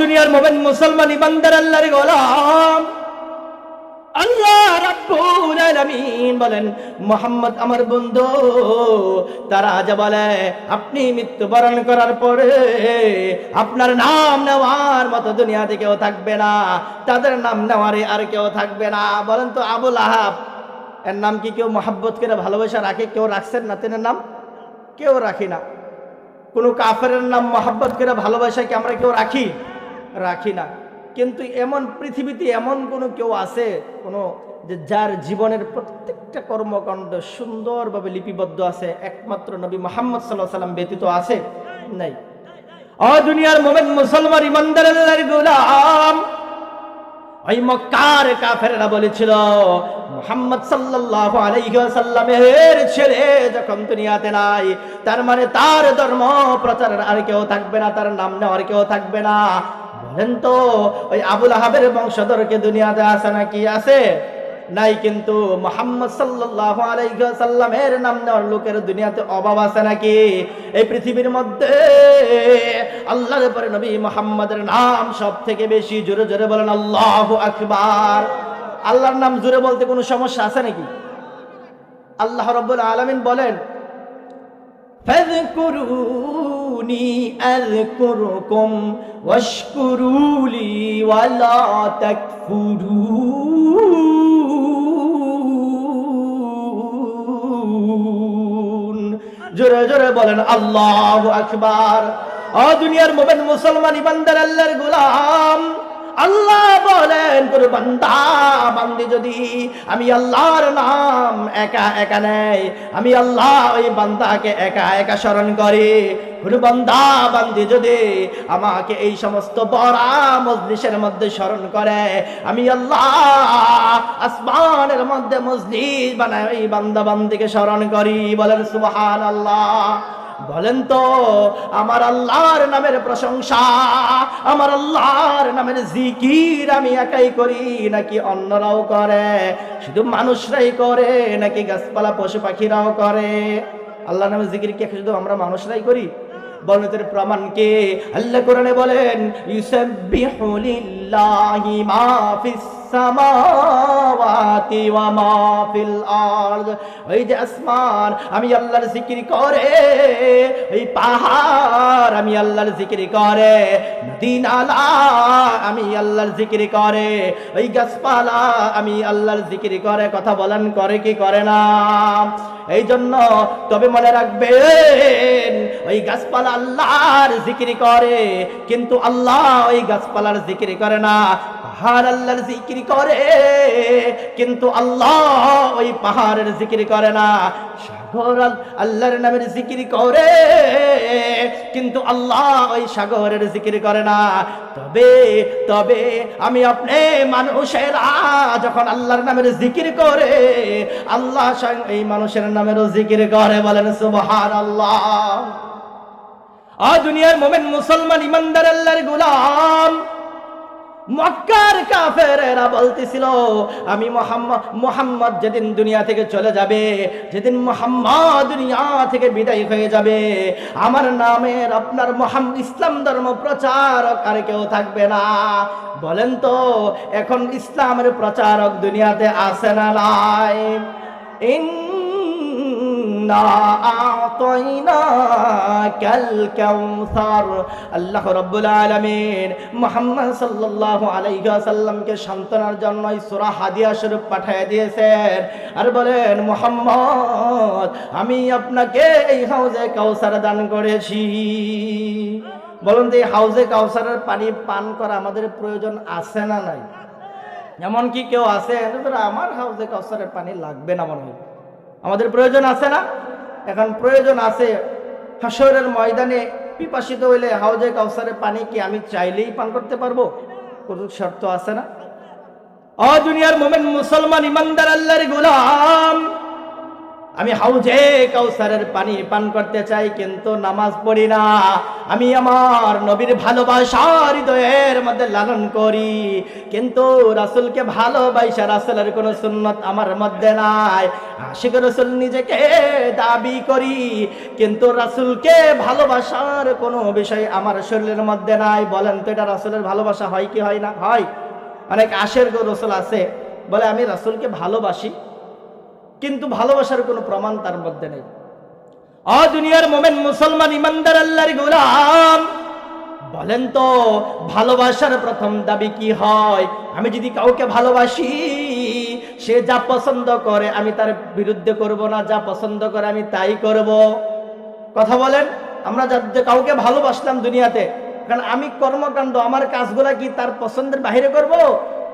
দুনিয়ার মোমেন মুসলমান ইমানদার আল্লাহর গোলাম। আল্লাহ রাব্বুল আলামিন বলেন, মোহাম্মদ আমার বন্ধু, তারা যা বলে, আপনি মৃত্যুবরণ করার পরে আপনার নাম নেওয়ার মতো দুনিয়াতে কেউ থাকবে না, তাদের নাম নেওয়ারে আর কেউ থাকবে না। বলেন তো আবুল আহাব এর নাম কি কেউ মোহাব্বত করে ভালোবাসা রাখে? কেউ রাখছেন না তেনের নাম? কেউ রাখি না। কোনো কাফের নাম মহাব্বত করে ভালোবাসাকে আমরা কেউ রাখি? রাখি না। কিন্তু এমন পৃথিবীতে এমন কোনো কেউ আছে, কোনো যে যার জীবনের প্রত্যেকটা কর্মকাণ্ড সুন্দরভাবে লিপিবদ্ধ আছে, একমাত্র নবী মোহাম্মদ সাল্লাহ সাল্লাম ব্যতীত আছে? নাই। অ দুনিয়ার মোমেন মুসলমান ইমানদার গোলাম। ওই মক্কার কাফেররা বলেছিল, মোহাম্মদ সাল্লাল্লাহু আলাইহি ওয়াসাল্লামের ছেলে যখন দুনিয়াতে নাই, তার মানে তার ধর্ম প্রচারের আর কেউ থাকবে না, তার নাম নেওয়ার কেউ থাকবে না। বলেন তো, ওই আবুল আহাবের বংশধরকে দুনিয়াতে আছে নাকি আছে? নাই কিন্তু মোহাম্মদ সাল্লাল্লাহু আলাইহি ওয়াসাল্লামের নাম নেওয়ার লোকের দুনিয়াতে অভাব আছে নাকি এই পৃথিবীর মধ্যে আল্লাহর পরে নবী মোহাম্মদের নাম সব থেকে বেশি জোরে জোরে বলেন আল্লাহু আকবার আল্লাহর নাম জোরে বলতে কোনো সমস্যা আছে নাকি আল্লাহ রব্বুল আলামিন বলেন فاذكروني أذكركم واشكروا لي ولا تكفرون বলেন, আল্লাহ আকবার। ও দুনিয়ার মোমেন মুসলমান ইমানদার আল্লাহর গোলাম, আল্লাহ বলেন তোর বান্দা, বান্দি যদি আমি আল্লাহর নাম একা একা নেই, আমি আল্লাহ ওই বান্দাকে একা একা স্মরণ করি। কোন বান্দা, বান্দি যদি আমাকে এই সমস্ত বড়া মজলিসের মধ্যে স্মরণ করে, আমি আল্লাহ আসমানের মধ্যে মজলিস বানাই ওই বান্দা বান্দিকে স্মরণ করি। বলেন সুবহান আল্লাহ বলেন তো, আমার আল্লাহর নামের প্রশংসা, আমার আল্লাহর নামের জিকির আমি একাই করি, নাকি অন্যরাও করে? শুধু মানুষরাই করে, নাকি গাছপালা পশু পাখিরাও করে? আল্লাহ নামের জিকির কি শুধু আমরা মানুষরাই করি? বর্ণিতের প্রমাণ কে? আল্লাহ কোরআনে বলেন, ইউসাব্বিহু লিল্লাহি মা ফিস সামাওয়াতি ওয়া মা ফিল আরদ। ওই যে আসমান, আমি আল্লাহর জিকির করে। ওই পাহাড়, আমি আল্লাহর জিকির করে। নদী নালা আমি আল্লাহর জিকির করে। ওই গাছপালা, আমি আল্লাহর জিকির করে। কথা বলেন, করে কি করে না? এই জন্য তবে মনে রাখবেন, ওই গাছপালা আল্লাহর জিকির করে, কিন্তু আল্লাহ ওই গাছপালার জিকির করে না। পাহাড় আল্লাহর জিকির করে, কিন্তু আল্লাহ ওই পাহাড়ের জিকির করে না। সাগর আল্লাহর নামের জিকির করে, কিন্তু আল্লাহ ওই সাগরের জিকির করে না। তবে তবে আমি আপনি মানুষেরা যখন আল্লাহর নামের জিকির করে, আল্লাহ এই মানুষের নামেরও জিকির করে বলেন সুবহান আল্লাহ দুনিয়ার মোমেন মুসলমান ইমানদার আল্লাহর গোলাম। মক্কার কাফেরেরা বলতেছিল, আমি মোহাম্মদ মোহাম্মদ যেদিন দুনিয়া থেকে চলে যাবে, যেদিন মোহাম্মদ দুনিয়া থেকে বিদায় হয়ে যাবে, আমার নামের আপনার মোহাম্মদ ইসলাম ধর্ম প্রচারক আর কেউ থাকবে না। বলেন তো, এখন ইসলামের প্রচারক দুনিয়াতে আসে না নাই? ইন্না কাউসার আমি আপনাকে এই হাউজে কাউসার দান করেছি। বলুন এই হাউজে কাউসারের পানি পান করা আমাদের প্রয়োজন আছে না নাই? এমন কি কেউ আছে আমার হাউজে কাউসারের পানি লাগবে না মনে আমাদের প্রয়োজন আছে না? এখন প্রয়োজন আছে হাসরের ময়দানে পিপাসিত হইলে হাউজে কাউসারের পানি কি আমি চাইলেই পান করতে পারব? কোনো শর্ত আছে না? অ দুনিয়ার মোমেন মুসলমান, ইমানদার, আল্লাহর গোলাম। আমি হাউজে কাউসারের পানি পান করতে চাই, কিন্তু নামাজ পড়ি না। আমি আমার নবীর ভালোবাসার হৃদয়ের মধ্যে লালন করি, কিন্তু রাসুলকে ভালোবাসা রাসুলের কোনো সুন্নত আমার মধ্যে নাই। আশিক রসুল নিজেকে দাবি করি, কিন্তু রাসুলকে ভালোবাসার কোনো বিষয় আমার শরীরের মধ্যে নাই। বলেন তো, এটা রাসুলের ভালোবাসা হয় কি হয় না? হয়। অনেক আশের রসুল আছে, বলে আমি রাসুলকে ভালোবাসি কিন্তু ভালোবাসার কোনো প্রমাণ তার মধ্যে নেই। অ দুনিয়ার মোমেন মুসলমান ইমানদার আল্লাহর গোলাম। বলেন তো, ভালোবাসার প্রথম দাবি কি হয়? আমি যদি কাউকে ভালোবাসি, সে যা পছন্দ করে আমি তার বিরুদ্ধে করব না, যা পছন্দ করে আমি তাই করব। কথা বলেন, আমরা যা কাউকে ভালোবাসলাম দুনিয়াতে, কারণ আমি কর্মকাণ্ড, আমার কাজগুলা কি তার পছন্দের বাইরে করব?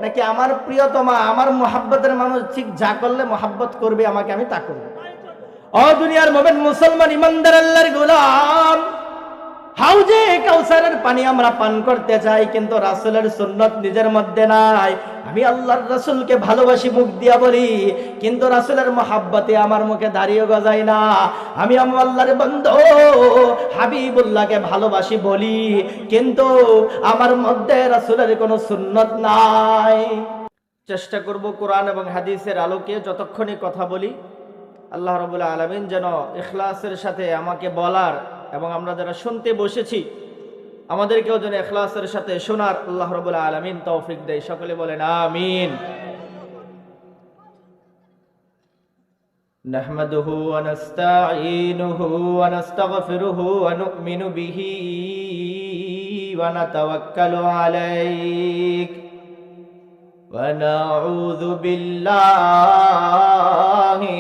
নাকি আমার প্রিয়তমা, আমার মোহাব্বতের মানুষ ঠিক যা করলে মোহাব্বত করবে, আমাকে আমি তা করব? অ দুনিয়ার মোবেন মুসলমান, ইমানদার আল্লাহর গোলাম। হাউজে কাউসারের পানি আমরা পান করতে চাই, কিন্তু রাসুলের সুন্নত নিজের মধ্যে নাই। আমি আল্লাহর রাসুলকে ভালোবাসি, মুখ দিয়া বলি, কিন্তু রাসুলের মহাব্বতে আমার মুখে দাঁড়িয়ে গজাই না। আমি আমার আল্লাহর বন্ধু হাবিবুল্লাহকে ভালোবাসি বলি, কিন্তু আমার মধ্যে রাসুলের কোনো সুন্নত নাই। চেষ্টা করব কোরআন এবং হাদিসের আলোকে যতক্ষণই কথা বলি, আল্লাহ রবুল্লা আলমিন যেন ইখলাসের সাথে আমাকে বলার এবং আমরা যারা শুনতে বসেছি আমাদেরকেও যেন ইখলাসের সাথে শোনার আল্লাহ রবুল্লা আলমিন তৌফিক দেয় সকলে বলেন আমিন نحمده ونستعينه ونستغفره ونؤمن به ونتوكل عليك ونعوذ بالله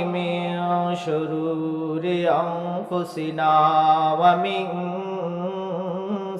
من شرور أنفسنا ومن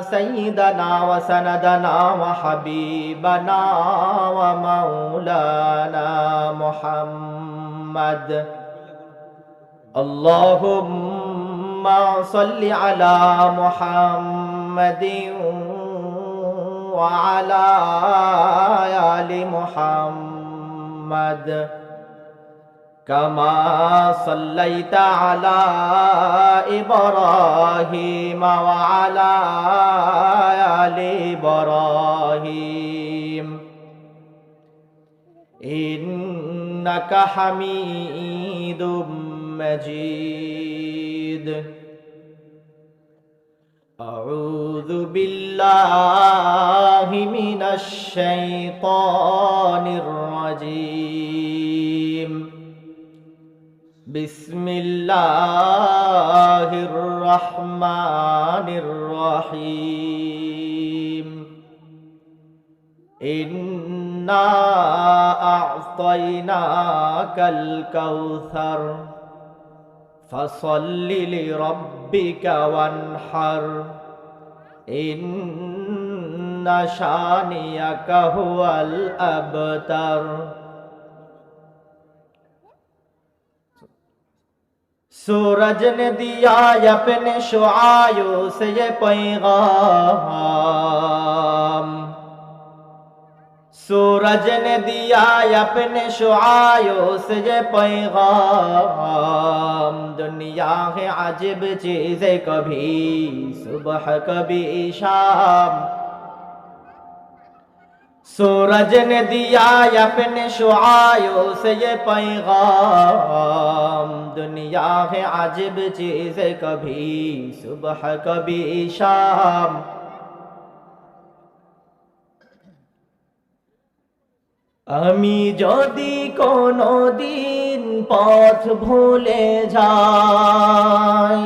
سيدنا وسندنا وحبيبنا ومولانا محمد. اللهم صل على محمد وعلى آل محمد. كما صليت على إبراهيم وعلى آل إبراهيم إنك حميد مجيد أعوذ بالله من الشيطان الرجيم بسم الله الرحمن الرحيم. إنا أعطيناك الكوثر. فصل لربك وانحر. إن شانيك هو الأبتر. सूरज ने दिया अपने शुआयों से ये पैगाम सूरज ने दिया अपने शुआयों से ये पैगाम दुनिया है अजीब चीजें कभी सुबह कभी शाम सूरज ने दिया अपने शुआयों से ये पैगाम दुनिया है अजीब चीजें कभी सुबह कभी शाम আমি যদি কোনো দিন পথ ভুলে যাই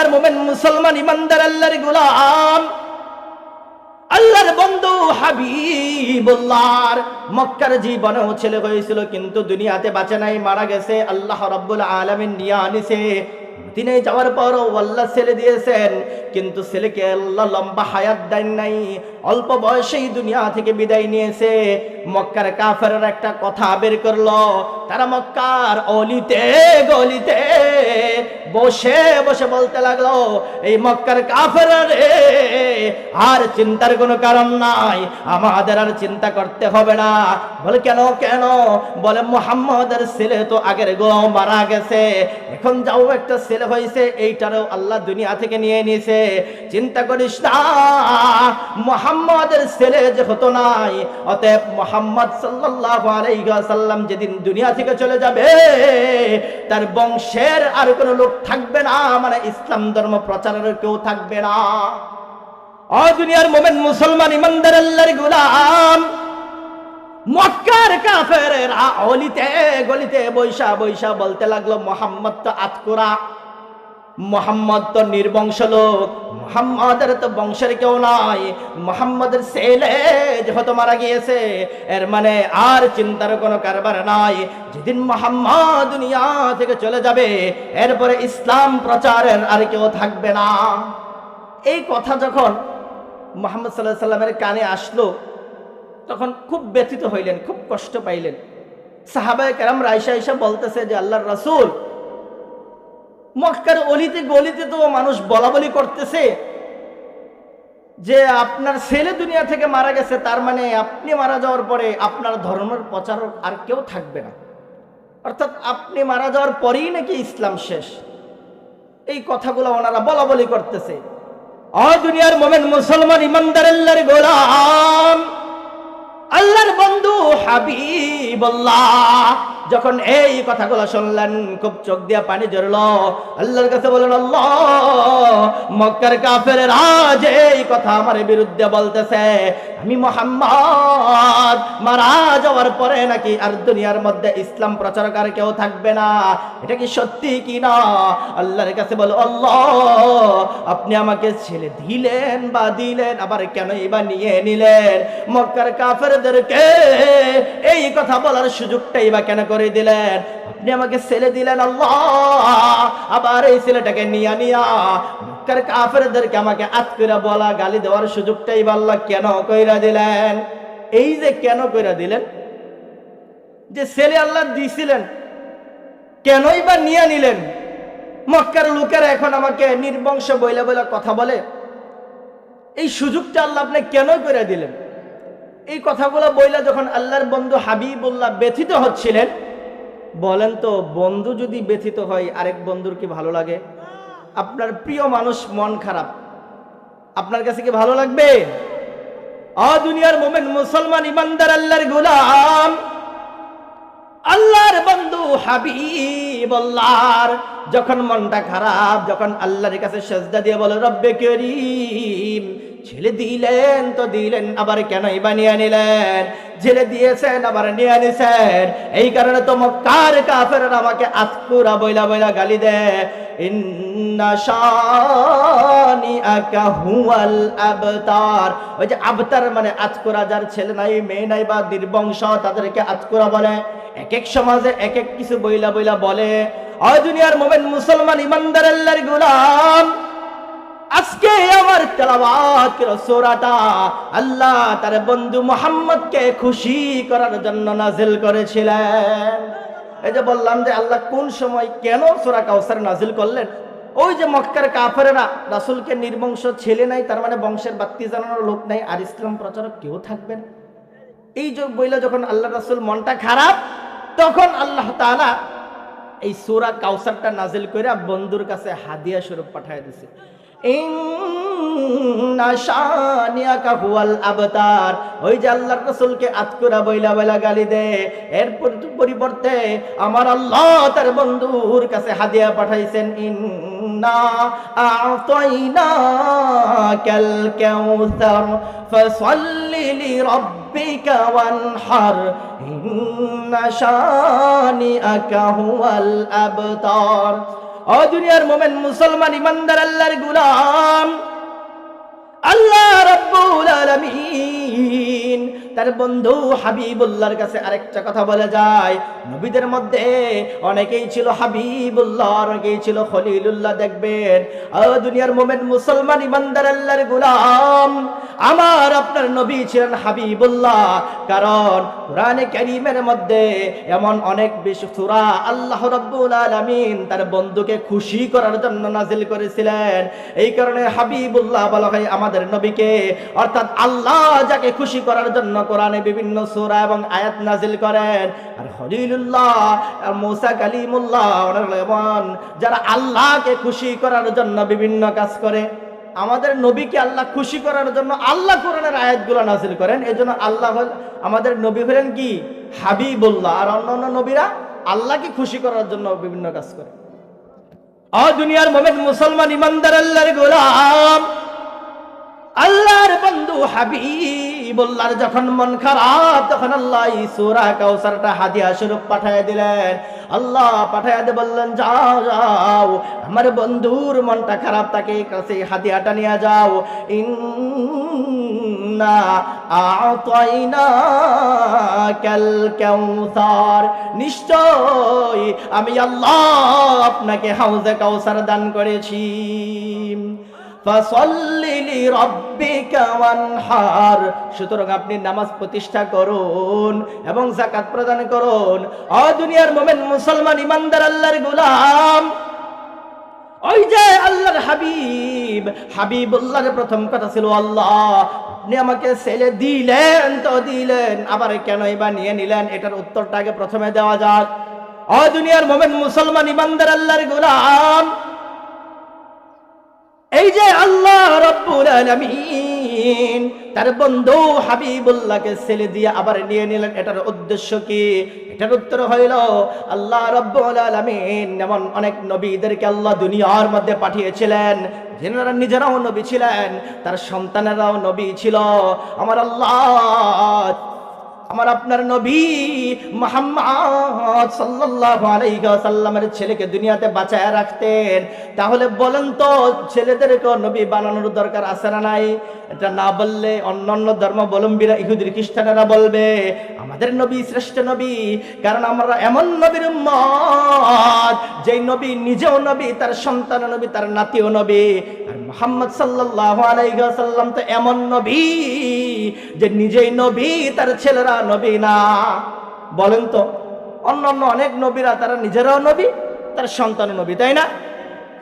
দুনিয়ার মোমেন, মুসলমান, ইমানদার, আল্লাহর গোলাম। আল্লাহর বন্ধু হাবিবুল্লাহর। মক্কার জীবনেও ছেলে হয়েছিল, কিন্তু দুনিয়াতে বাঁচে নাই, মারা গেছে। আল্লাহ রব্বুল আলমিন নিয়ে আনিছে। দিনে যাওয়ার পরও আল্লাহ ছেলে দিয়েছেন, কিন্তু ছেলেকে আল্লাহ লম্বা হায়াত দেন নাই। অল্প বয়সেই দুনিয়া থেকে বিদায় নিয়েছে। মক্কার কাফের একটা কথা বের করল, তারা মক্কার অলিতে গলিতে বসে বসে বলতে লাগল, এই মক্কার কাফের আর চিন্তার কোনো কারণ নাই, আমাদের আর চিন্তা করতে হবে না। বলে, কেন কেন? বলে, মোহাম্মদের ছেলে তো আগের গো মারা গেছে, এখন যাও একটা ছেলে হয়েছে, এইটারও আল্লাহ দুনিয়া থেকে নিয়ে নিয়েছে। চিন্তা করিস না মোহাম্মদের ছেলে যে হতো নাই, অতএব মোহাম্মদ সাল্লাল্লাহু আলাইহি ওয়াসাল্লাম যেদিন দুনিয়া থেকে চলে যাবে, তার বংশের আর কোনো লোক থাকবে না মানে ইসলাম ধর্ম প্রচারের কেউ থাকবে না। অ দুনিয়ার মোমেন মুসলমান ইমানদার আল্লাহর গোলাম, মক্কার কাফেরেরা অলিতে গলিতে বৈশা বৈশা বলতে লাগল, মোহাম্মদ তো আতকুরা, মোহাম্মদ তো নির্বংশ লোক মোহাম্মদের তো বংশের কেউ নাই। মোহাম্মদের ছেলে যেহেতু মারা গিয়েছে, এর মানে আর চিন্তার কোনো কারবার নাই। যেদিন মোহাম্মদ দুনিয়া থেকে চলে যাবে, এরপরে ইসলাম প্রচারের আর কেউ থাকবে না। এই কথা যখন মোহাম্মদ সাল্লাহ সাল্লামের কানে আসলো, তখন খুব ব্যথিত হইলেন, খুব কষ্ট পাইলেন। সাহাবায় কেরাম রাইসা ইসা বলতেছে যে, আল্লাহর রাসূল মক্কার অলিতে গলিতে তো মানুষ বলা বলি করতেছে যে আপনার ছেলে দুনিয়া থেকে মারা গেছে, তার মানে আপনি মারা যাওয়ার পরে আপনার ধর্মের প্রচারক আর কেউ থাকবে না। অর্থাৎ আপনি মারা যাওয়ার পরেই নাকি ইসলাম শেষ। এই কথাগুলো ওনারা বলা বলি করতেছে। অ দুনিয়ার মোমেন মুসলমান ইমানদার আল্লাহর গোলাম, আল্লাহর বন্ধু হাবিবুল্লাহ। যখন এই কথাগুলো শুনলেন, খুব চোখ দিয়ে পানি জড়ল আল্লাহর কাছে বলেন আল্লাহ কাফের রাজ এই কথা আমার বিরুদ্ধে বলতেছে, আমি মোহাম্মদ, মারা যাওয়ার পরে নাকি আর দুনিয়ার মধ্যে ইসলাম প্রচারক আর কেউ থাকবে না। এটা কি সত্যি কি না? আল্লাহর কাছে বলো আল্লাহ, আপনি আমাকে ছেলে দিলেন বা দিলেন, আবার কেনই বা নিয়ে নিলেন? মক্কার কাফেরদেরকে এই কথা বলার সুযোগটাই বা কেন করে দিলেন। আপনি আমাকে ছেলে দিলেন আল্লাহ। আবার এই ছেলেটাকে নিয়া নিয়া মক্কার কাফেরদেরকে আমাকে আতকিরা বলা, গালি দেওয়ার সুযোগটাই বা আল্লাহ কেন কইরা দিলেন? এই যে কেন কইরা দিলেন? যে ছেলে আল্লাহ দিছিলেন, কেনই বা নিয়ে নিলেন? মক্কার লোকেরা এখন আমাকে নির্বংশ বইলা বইলা কথা বলে। এই সুযোগটা আল্লাহ আপনি কেন করে দিলেন? এই কথাগুলো বইলা যখন আল্লাহর বন্ধু হাবিবুল্লাহ ব্যথিত হচ্ছিলেন বলেন তো, বন্ধু যদি ব্যথিত হয়, আরেক বন্ধুর কি ভালো লাগে? আপনার প্রিয় মানুষ মন খারাপ। আপনার কাছে কি ভালো লাগবে? দুনিয়ার মোমেন মুসলমান ইমানদার আল্লাহর গোলাম। আল্লাহর বন্ধু হাবিবুল্লাহর যখন মনটা খারাপ, যখন আল্লাহর কাছে সেজদা দিয়ে বলে, রব্বে করিম ছেলে দিলেন তো দিলেন, আবার কেন বানিয়ে নিলেন ছেলে দিয়েছেন, আবার নিয়ে নিছেন। এই কারণে তো মক্কার কাফের আমাকে আতকুরা বইলা বইলা গালি দেয়। ওই যে আবতার মানে আতকুরা যার ছেলে নাই, মেয়ে নাই বা নির্বংশ, তাদেরকে আতকুরা বলে। এক এক সমাজে এক এক কিছু বইলা বইলা বলে। অ দুনিয়ার মোমেন মুসলমান ইমানদার আল্লাহর গোলাম। আজকে আমার তেলাওয়াত করা সূরাটা আল্লাহ তার বন্ধু মোহাম্মদকে খুশি করার জন্য নাজিল করেছিলেন। এই যে বললাম যে আল্লাহ কোন সময় কেন সূরা কাউসার নাজিল করলেন? ওই যে মক্কার কাফেরেরা রাসূলকে নির্বংশ ছেলে নাই, তার মানে বংশের বাত্তি জানানোর লোক নাই, আর ইসলাম প্রচারক কেউ থাকবেন এই যে বইলে যখন আল্লাহ রাসূল মনটা খারাপ, তখন আল্লাহ তাআলা এই সূরা কাউসারটা নাজিল করে বন্ধুর কাছে হাদিয়া স্বরূপ পাঠিয়ে দিছে। আবতার। ওই যে আল্লাহর রাসূলকে বইলা বইলা গালি দে এর পরি- পরিবর্তে আমার আল্লাহ তার বন্ধুর কাছে হাদিয়া পাঠাইছেন, ইন্না আ'তাইনাকাল কাউসার, ফাসাল্লি লিরাব্বিকা ওয়ানহার, ইন্না শানিয়াকা হুয়াল আবতার। ও দুনিয়ার মোমেন মুসলমান ইমানদার আল্লাহর গুলাম আল্লাহ রাব্বুল আলামিন তার বন্ধু হাবিবুল্লাহর কাছে আরেকটা কথা বলে যায়। নবীদের মধ্যে অনেকেই ছিল হাবিবুল্লাহ, অনেকেই ছিল খলিলুল্লাহ। দেখবেন দুনিয়ার মোমেন মুসলমান ইমানদার আল্লাহর গুলাম। আমার আপনার নবী ছিলেন হাবিবুল্লাহ। কারণ কোরআনে কারীমের মধ্যে এমন অনেক বেশি সূরা আল্লাহ রাব্বুল আলামিন তার বন্ধুকে খুশি করার জন্য নাজিল করেছিলেন। এই কারণে হাবিবুল্লাহ বলা হয় আমাদের নবীকে। অর্থাৎ আল্লাহ যাকে খুশি করার জন্য কোরআনে বিভিন্ন সূরা এবং আয়াত নাজিল করেন। আর খলিলুল্লাহ আর মুসা কালিমুল্লাহ এমন যারা আল্লাহকে খুশি করার জন্য বিভিন্ন কাজ করে। আমাদের নবীকে আল্লাহ খুশি করার জন্য আল্লাহ কোরআনের আয়াতগুলো নাজিল করেন। এই জন্য আল্লাহ আমাদের নবী হলেন কি? হাবিবুল্লাহ। আর অন্যান্য নবীরা আল্লাহকে খুশি করার জন্য বিভিন্ন কাজ করে। অ দুনিয়ার মোমেন মুসলমান ইমানদার আল্লাহর গোলাম। আল্লাহর বন্ধু হাবিবুল্লাহর যখন মন খারাপ, তখন আল্লাহ সূরা কাউসারটা হাদিয়া স্বরূপ পাঠায় দিলেন। আল্লাহ পাঠায় দিয়ে বললেন, যাও যাও, আমার বন্ধুর মনটা খারাপ তাকে কাছে হাদিয়াটা নিয়ে যাও। ইন্না আতাইনা কাল কাউসার নিশ্চয় আমি আল্লাহ আপনাকে হাউজে কাউসার দান করেছি। নামাজ প্রতিষ্ঠা করুন এবং প্রদান করুন। ইমানদার আল্লাহর হাবিব প্রথম কথা ছিল, আল্লাহ, আপনি আমাকে ছেলে দিলেন তো দিলেন, আবার কেন বা নিয়ে নিলেন? এটার উত্তরটা আগে প্রথমে দেওয়া যাক। ও দুনিয়ার মোমেন মুসলমান ইমানদার আল্লাহর গোলাম। এই যে আল্লাহ রব্বুল আলামিন, তার বন্ধু হাবিবুল্লাহকে ছেলে দিয়ে আবার নিয়ে নিলেন, এটার উদ্দেশ্য কি? এটার উত্তর হইল, আল্লাহ রব্বুল আলামিন এমন অনেক নবীদেরকে আল্লাহ দুনিয়ার মধ্যে পাঠিয়েছিলেন, যেনারা নিজেরাও নবী ছিলেন, তার সন্তানেরাও নবী ছিল। আমার আল্লাহ আমার আপনার নবী মোহাম্মদ সাল্লাল্লাহু আলাইহি সাল্লামের ছেলেকে দুনিয়াতে বাঁচায় রাখতেন। তাহলে বলেন তো ছেলেদেরকে নবী বানানোর দরকার আছে না নাই? এটা না বললে অন্যান্য ধর্মাবলম্বীরা, ইহুদির খ্রিস্টানেরা বলবে, আমাদের নবী শ্রেষ্ঠ নবী, কারণ আমরা এমন নবীর উম্মত, যেই নবী নিজেও নবী, তার সন্তান নবী, তার নাতিও নবী। আর মোহাম্মদ সাল্লাল্লাহু আলাইহি সাল্লাম তো এমন নবী যে নিজেই নবী, তার ছেলেরা নবী না। বলেন তো অন্যান্য অনেক নবীরা তারা নিজেরাও নবী, তার সন্তান নবী, তাই না?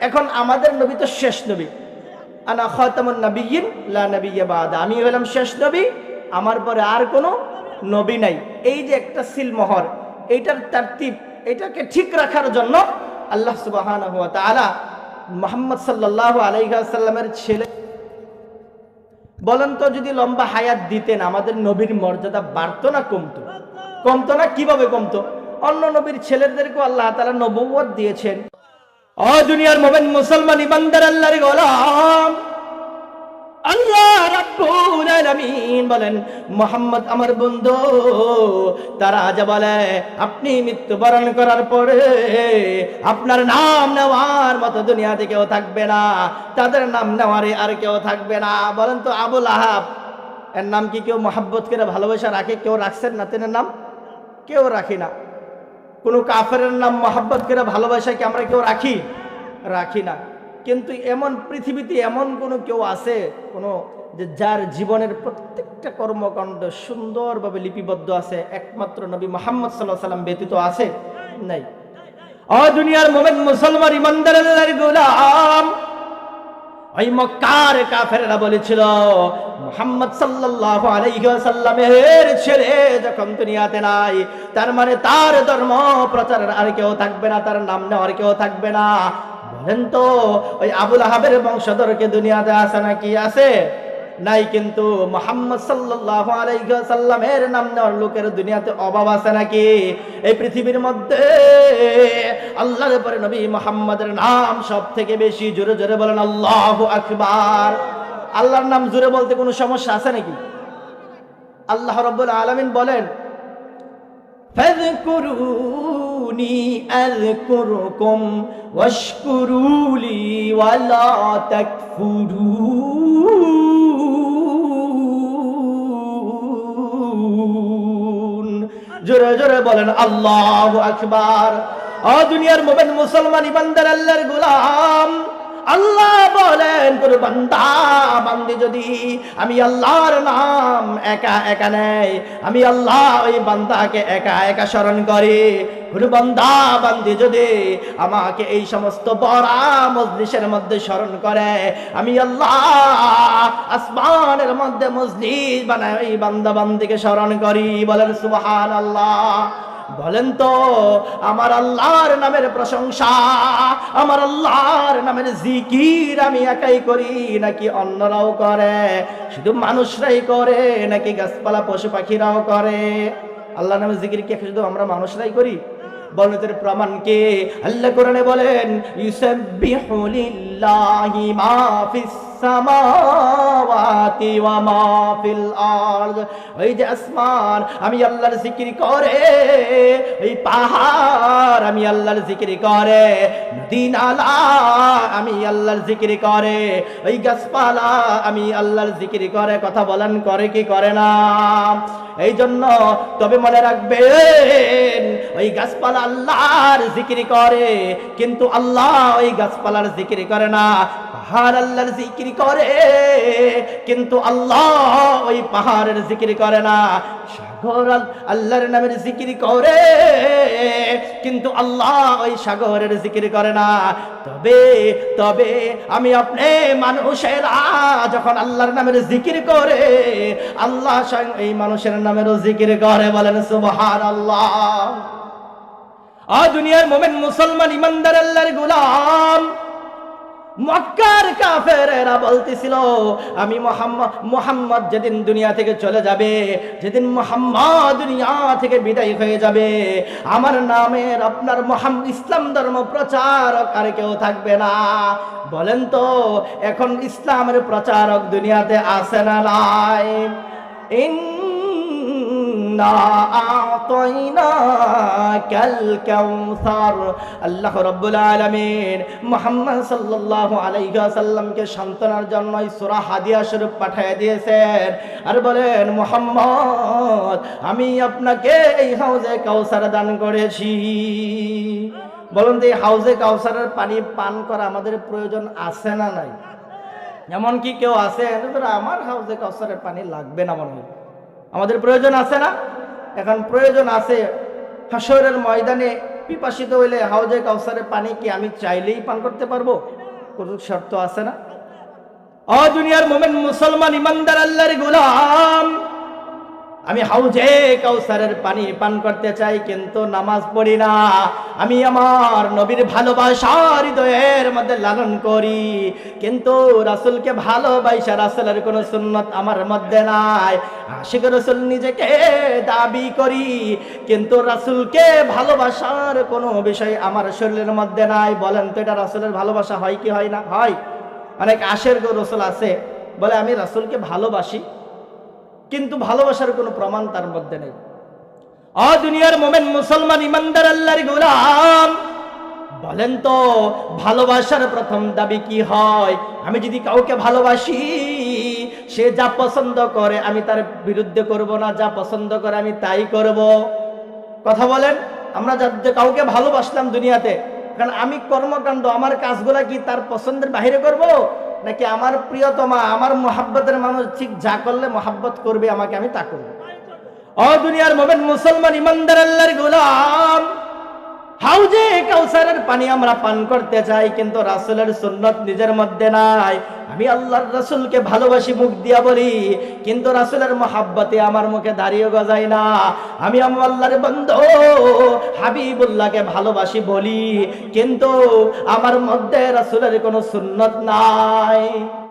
এখন আমাদের নবী তো শেষ নবী। আনা খতামুন নবীন লা নবিয়্যা বাদা। আমি হলাম শেষ নবী, আমার পরে আর কোনো নবী নাই। এই যে একটা সিলমোহর, এইটার তারতিব, এটাকে ঠিক রাখার জন্য আল্লাহ সুবহানাহু ওয়া তাআলা মুহাম্মদ সাল্লাহ আলাইহি ছেলে। বলেন তো যদি লম্বা হায়াত দিতেন, আমাদের নবীর মর্যাদা বাড়তো না, কমতো? কমতো না? কীভাবে কমতো? অন্য নবীর ছেলেদেরকে আল্লাহ তালা নবুয়ত দিয়েছেন। অ দুনিয়ার মোবেন মুসলমান ইমানদার আল্লাহর গোলাম! আল্লাহ রাব্বুল আলামিন বলেন, মোহাম্মদ আমার বন্ধু, তারা আজ বলে, আপনি মৃত্যুবরণ করার পরে আপনার নাম নেওয়ার মতো দুনিয়াতে কেউ থাকবে না, তাদের নাম নেওয়ারে আর কেউ থাকবে না। বলেন তো আবুল আহাব এর নাম কি কেউ মহাব্বত করে ভালোবাসা রাখে? কেউ রাখছেন না তেনের নাম? কেউ রাখি না। কোনো কাফের নাম মহাব্বত করে ভালোবাসা কি আমরা কেউ রাখি? রাখি না। কিন্তু এমন পৃথিবীতে এমন কোনো কেউ আছে, কোনো যে যার জীবনের প্রত্যেকটা কর্মকাণ্ড সুন্দরভাবে লিপিবদ্ধ আছে, একমাত্র নবী মোহাম্মদ সাল্লাহ সাল্লাম ব্যতীত আছে? নাই। অ দুনিয়ার মোমেন মুসলমান ইমানদার গোলাম। ওই মক্কার কাফেররা বলেছিল, মোহাম্মদ সাল্লাল্লাহু আলাইহি ওয়াসাল্লামের ছেলে যখন দুনিয়াতে নাই, তার মানে তার ধর্ম প্রচারের আর কেউ থাকবে না, তার নাম নেওয়ার কেউ থাকবে না। বলেন তো, ওই আবুল আহাবের বংশধরকে দুনিয়াতে আছে নাকি আছে? নাই কিন্তু মোহাম্মদ ওয়াসাল্লামের নাম নেওয়ার লোকের দুনিয়াতে অভাব আছে নাকি এই পৃথিবীর মধ্যে আল্লাহর পরে নবী মোহাম্মদের নাম সব থেকে বেশি জোরে জোরে বলেন আল্লাহ আকবার। আল্লাহর নাম জোরে বলতে কোনো সমস্যা আছে নাকি? আল্লাহ রব্বুল আলামিন বলেন فاذكروني أذكركم واشكروا لي ولا تكفرون জোরে জোরে বলেন আল্লাহু আকবার ও দুনিয়ার মোমেন মুসলমান ইমানদার আল্লাহর গোলাম আল্লাহ বলেন তোর বান্দা, বান্দি যদি আমি আল্লাহর নাম একা একা নেই, আমি আল্লাহ ওই বান্দাকে একা একা স্মরণ করি, কোন বান্দা, বান্দি যদি আমাকে এই সমস্ত বড়া মজলিসের মধ্যে স্মরণ করে, আমি আল্লাহ আসমানের মধ্যে মজলিস বানাই, ওই বান্দা বান্দিকে স্মরণ করি, বলেন সুবহান আল্লাহ বলেন তো, আমার আল্লাহর নামের প্রশংসা, আমার আল্লাহর নামের জিকির আমি একাই করি, নাকি অন্যরাও করে? শুধু মানুষরাই করে, নাকি গাছপালা, পশু পাখিরাও করে? আল্লাহ নামের জিকির কে, শুধু আমরা মানুষরাই করি? বলতের প্রমাণ কে? আল্লাহ কোরআনে বলেন, ইউসাব্বিহু লিল্লাহি মা ফিস সামাওয়াতি ওয়া মা ফিল আরদ। ওই যে আসমান, আমি আল্লাহর জিকির করে। ওই পাহাড়, আমি আল্লাহর জিকির করে। নদী নালা আমি আল্লাহর জিকির করে। ওই গাছপালা, আমি আল্লাহর জিকির করে। কথা বলেন, করে কি করে না? এই জন্য তবে মনে রাখবেন, ওই গাছপালা আল্লাহর জিকির করে, কিন্তু আল্লাহ ওই গাছপালার জিকির করে না। পাহাড় জিকির করে, কিন্তু আল্লাহ ওই পাহাড়ের জিকির করে না। সাগর আল্লাহর নামের জিকির করে, কিন্তু আল্লাহ ওই সাগরের জিকির করে না। তবে তবে আমি আপনি মানুষেরা যখন আল্লাহর নামের জিকির করে, আল্লাহ এই মানুষের নামেরও জিকির করে বলেন সুবহান আল্লাহ দুনিয়ার মোমেন মুসলমান, ইমানদার আল্লাহর গোলাম। মক্কার কাফেরেরা বলতেছিল, আমি মোহাম্মদ মোহাম্মদ যেদিন দুনিয়া থেকে চলে যাবে, যেদিন মোহাম্মদ দুনিয়া থেকে বিদায় হয়ে যাবে, আমার নামের আপনার মোহাম্মদ ইসলাম ধর্ম প্রচারক আর কেউ থাকবে না। বলেন তো, এখন ইসলামের প্রচারক দুনিয়াতে আসে না নাই? সূরা হাদিয়া পাঠিয়ে দিয়েছেন। বলেন আমি আপনাকে এই হাউজে কাউসার দান করেছি। বলুন এই হাউজে কাউসারের পানি পান করা আমাদের প্রয়োজন আছে না নাই? এমনকি কেউ আছে আমার হাউজে কাউসারের পানি লাগবে না মনে হয়। আমাদের প্রয়োজন আছে না? এখন প্রয়োজন আছে হাসরের ময়দানে পিপাসিত হইলে হাউজে কাউসারে পানি কি আমি চাইলেই পান করতে পারব? কোনো শর্ত আছে না? অ দুনিয়ার মোমেন মুসলমান ইমানদার আল্লাহর গোলাম। আমি হাউজে কাউসারের পানি পান করতে চাই, কিন্তু নামাজ পড়ি না। আমি আমার নবীর ভালোবাসা হৃদয়ের মধ্যে লালন করি, কিন্তু রাসুলকে ভালোবাসা, রাসুলের কোনো সুন্নত আমার মধ্যে নাই। আশিক রসুল নিজেকে দাবি করি, কিন্তু রাসুলকে ভালোবাসার কোনো বিষয় আমার শরীরের মধ্যে নাই। বলেন তো, এটা রাসুলের ভালোবাসা হয় কি হয় না? হয়। অনেক আশের রসুল আছে, বলে আমি রাসুলকে ভালোবাসি। কিন্তু ভালোবাসার কোনো প্রমাণ তার মধ্যে নেই। অ দুনিয়ার মোমেন মুসলমান ইমানদার আল্লাহর গোলাম। বলেন তো, ভালোবাসার প্রথম দাবি কি হয়? আমি যদি কাউকে ভালোবাসি, সে যা পছন্দ করে আমি তার বিরুদ্ধে করব না, যা পছন্দ করে আমি তাই করব। কথা বলেন, আমরা যা কাউকে ভালোবাসলাম দুনিয়াতে, কারণ আমি কর্মকাণ্ড, আমার কাজগুলা কি তার পছন্দের বাইরে করব? নাকি আমার প্রিয়তমা, আমার মোহাব্বতের মানুষ ঠিক যা করলে মোহাব্বত করবে, আমাকে আমি তা করব? ও দুনিয়ার মোবেন মুসলমান, ইমানদার আল্লাহর গোলাম। হাউজে কাউসারের পানি আমরা পান করতে চাই, কিন্তু রাসুলের সুন্নত নিজের মধ্যে নাই। আমি আল্লাহর রাসুলকে ভালোবাসি, মুখ দিয়া বলি, কিন্তু রাসুলের মহাব্বতে আমার মুখে দাঁড়িয়ে গজাই না। আমি আল্লাহর বন্ধ হাবিবুল্লাহকে ভালোবাসি বলি, কিন্তু আমার মধ্যে রাসুলের কোনো সুন্নত নাই।